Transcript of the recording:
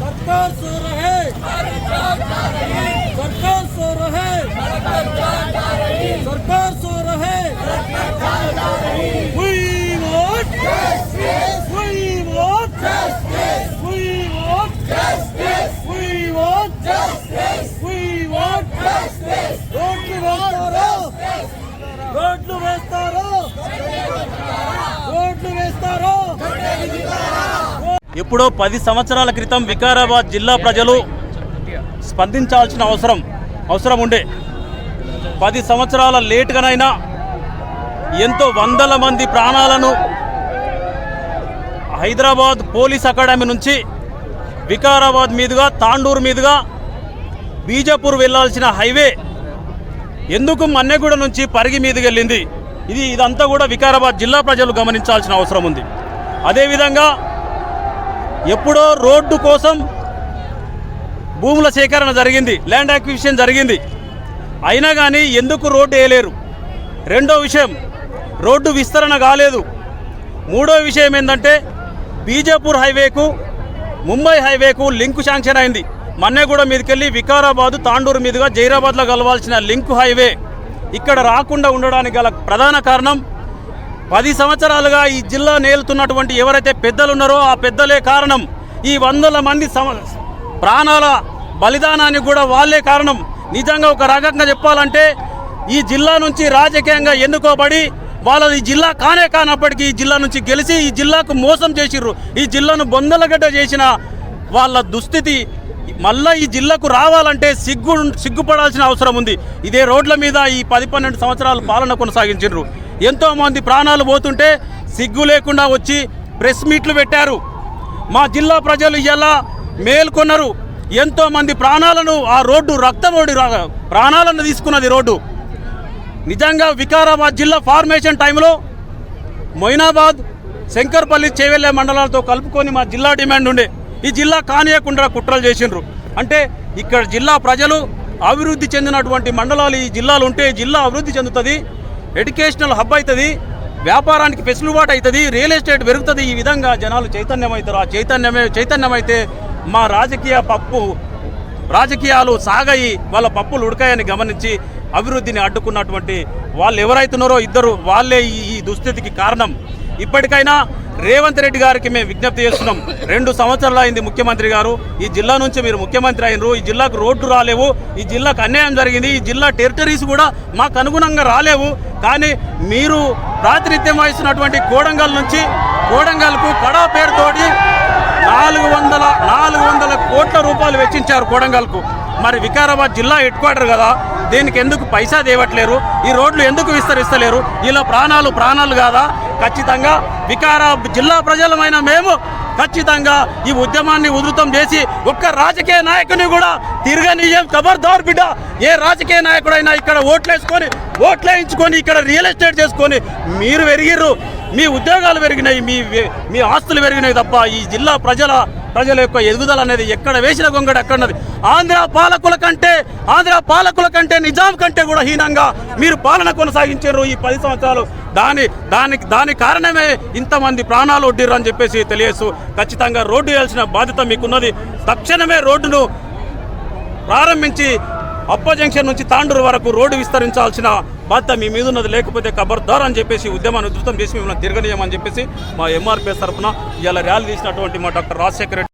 सरकार सो रहे। सरकार सो रहे। ఎప్పుడో పది సంవత్సరాల క్రితం వికారాబాద్ జిల్లా ప్రజలు స్పందించాల్సిన అవసరం అవసరం ఉండే. పది సంవత్సరాల లేటుగానైనా ఎంతో వందల మంది ప్రాణాలను హైదరాబాద్ పోలీస్ అకాడమీ నుంచి వికారాబాద్ మీదుగా తాండూరు మీదుగా బీజాపూర్ వెళ్ళాల్సిన హైవే ఎందుకు మన్నెగూడ నుంచి పరిగి మీదకి వెళ్ళింది? ఇది ఇదంతా కూడా వికారాబాద్ జిల్లా ప్రజలు గమనించాల్సిన అవసరం ఉంది. అదేవిధంగా ఎప్పుడో రోడ్డు కోసం భూముల సేకరణ జరిగింది ల్యాండ్ యాక్విజిషన్ జరిగింది. అయినా కానీ ఎందుకు రోడ్డు వేయలేరు? రెండో విషయం రోడ్డు విస్తరణ కాలేదు. మూడో విషయం ఏంటంటే బీజాపూర్ హైవేకు ముంబై హైవేకు లింక్ శాంక్షన్ అయింది. మన్నెగూడ మీదకెళ్ళి వికారాబాదు తాండూరు మీదుగా జైరాబాద్లో కలవాల్సిన లింక్ హైవే. ఇక్కడ రాకుండా ఉండడానికి గల ప్రధాన కారణం పది సంవత్సరాలుగా ఈ జిల్లా నేలుతున్నటువంటి ఎవరైతే పెద్దలు ఉన్నారో ఆ పెద్దలే కారణం. ఈ వందల మంది సమ ప్రాణాల బలిదానానికి కూడా వాళ్ళే కారణం. నిజంగా ఒక రకంగా చెప్పాలంటే ఈ జిల్లా నుంచి రాజకీయంగా ఎన్నుకోబడి వాళ్ళది ఈ జిల్లా కానే కానప్పటికీ ఈ జిల్లా నుంచి గెలిచి ఈ జిల్లాకు మోసం చేసిర్రు. ఈ జిల్లాను బొందలగడ్డ చేసిన వాళ్ళ దుస్థితి మళ్ళా ఈ జిల్లాకు రావాలంటే సిగ్గు సిగ్గుపడాల్సిన అవసరం ఉంది. ఇదే రోడ్ల మీద ఈ పది పన్నెండు సంవత్సరాలు పాలన కొనసాగించారు ఎంతో మంది ప్రాణాలు పోతుంటే సిగ్గు లేకుండా వచ్చి ప్రెస్ మీట్లు పెట్టారు. మా జిల్లా ప్రజలు ఇలా మేల్కొన్నారు. ఎంతో మంది ప్రాణాలను ఆ రోడ్డు రక్తమోడి రా- ప్రాణాలను తీసుకున్నది రోడ్డు. నిజంగా వికారాబాద్ జిల్లా ఫార్మేషన్ టైంలో మొయినాబాద్ శంకర్పల్లి చేవెళ్ళే మండలాలతో కలుపుకొని మా జిల్లా డిమాండ్ ఉండే. ఈ జిల్లా కానియకుండా కుట్రలు చేసిండ్రు. అంటే ఇక్కడ జిల్లా ప్రజలు అభివృద్ధి చెందినటువంటి మండలాలు ఈ జిల్లాలు ఉంటే జిల్లా అభివృద్ధి చెందుతుంది ఎడ్యుకేషనల్ హబ్ అవుతుంది వ్యాపారానికి పెసులుబాటు అవుతుంది రియల్ ఎస్టేట్ పెరుగుతుంది ఈ విధంగా జనాలు చైతన్యమవుతారు ఆ చైతన్యమే చైతన్యమైతే మా రాజకీయ పప్పు రాజకీయాలు సాగాయి వాళ్ళ పప్పులు ఉడకాయని గమనించి అభివృద్ధిని అడ్డుకున్నటువంటి వాళ్ళు ఎవరైతున్నారో ఇద్దరు వాళ్ళే ఈ దుస్థితికి కారణం. ఇప్పటికైనా రేవంత్ రెడ్డి గారికి మేము విజ్ఞప్తి చేస్తున్నాం. రెండు సంవత్సరాలు అయింది ముఖ్యమంత్రి గారు. ఈ జిల్లా నుంచి మీరు ముఖ్యమంత్రి అయినరు. ఈ జిల్లాకు రోడ్డు రాలేవు. ఈ జిల్లాకు అన్యాయం జరిగింది. ఈ జిల్లా టెరిటరీస్ కూడా మాకు అనుగుణంగా రాలేవు. కానీ మీరు ప్రాతినిధ్యం వహిస్తున్నటువంటి కోడంగల్ నుంచి కోడంగల్కు కడా పేరుతోటి నాలుగు వందల నాలుగు వందల కోట్ల రూపాయలు వెచ్చించారు కోడంగల్కు. మరి వికారాబాద్ జిల్లా హెడ్ క్వార్టర్ కదా. దీనికి ఎందుకు పైసా తేవట్లేరు? ఈ రోడ్లు ఎందుకు విస్తరిస్తలేరు? ఇలా ప్రాణాలు ప్రాణాలు కాదా? ఖచ్చితంగా వికారా జిల్లా ప్రజలమైన మేము ఖచ్చితంగా ఈ ఉద్యమాన్ని ఉధృతం చేసి ఒక్క రాజకీయ నాయకుని కూడా తిరగనీయం ఖబర్దార్ బిడ్డ. ఏ రాజకీయ నాయకుడైనా ఇక్కడ ఓట్లేసుకొని ఓట్లేయించుకొని ఇక్కడ రియల్ ఎస్టేట్ చేసుకొని మీరు పెరిగిర్రు. మీ ఉద్యోగాలు పెరిగినాయి మీ మీ ఆస్తులు పెరిగినాయి తప్ప ఈ జిల్లా ప్రజల ప్రజల యొక్క ఎదుగుదల అనేది ఎక్కడ వేసిన గొంగడ అక్కడ ఉన్నది ఆంధ్ర పాలకుల కంటే ఆంధ్ర పాలకుల కంటే నిజాం కంటే కూడా హీనంగా మీరు పాలన కొనసాగించారు ఈ పది సంవత్సరాలు. దాని దానికి దాని కారణమే ఇంతమంది ప్రాణాలు ఒడ్డిర్రు అని చెప్పేసి తెలియచ్చు ఖచ్చితంగా రోడ్డు వేయాల్సిన బాధ్యత మీకున్నది. తక్షణమే రోడ్డును ప్రారంభించి అప్ప జంక్షన్ నుంచి తాండూరు వరకు రోడ్డు విస్తరించాల్సిన బాధ్యత మీ మీద ఉన్నది లేకపోతే ఖబర్దార్ అని చెప్పేసి ఉద్యమాన్ని ఉధృతం చేసి మిమ్మల్ని తిరగనీయమని చెప్పేసి మా ఎంఆర్పీ తరఫున ఇలా ర్యాలీ తీసినటువంటి మా డాక్టర్ రాజశేఖర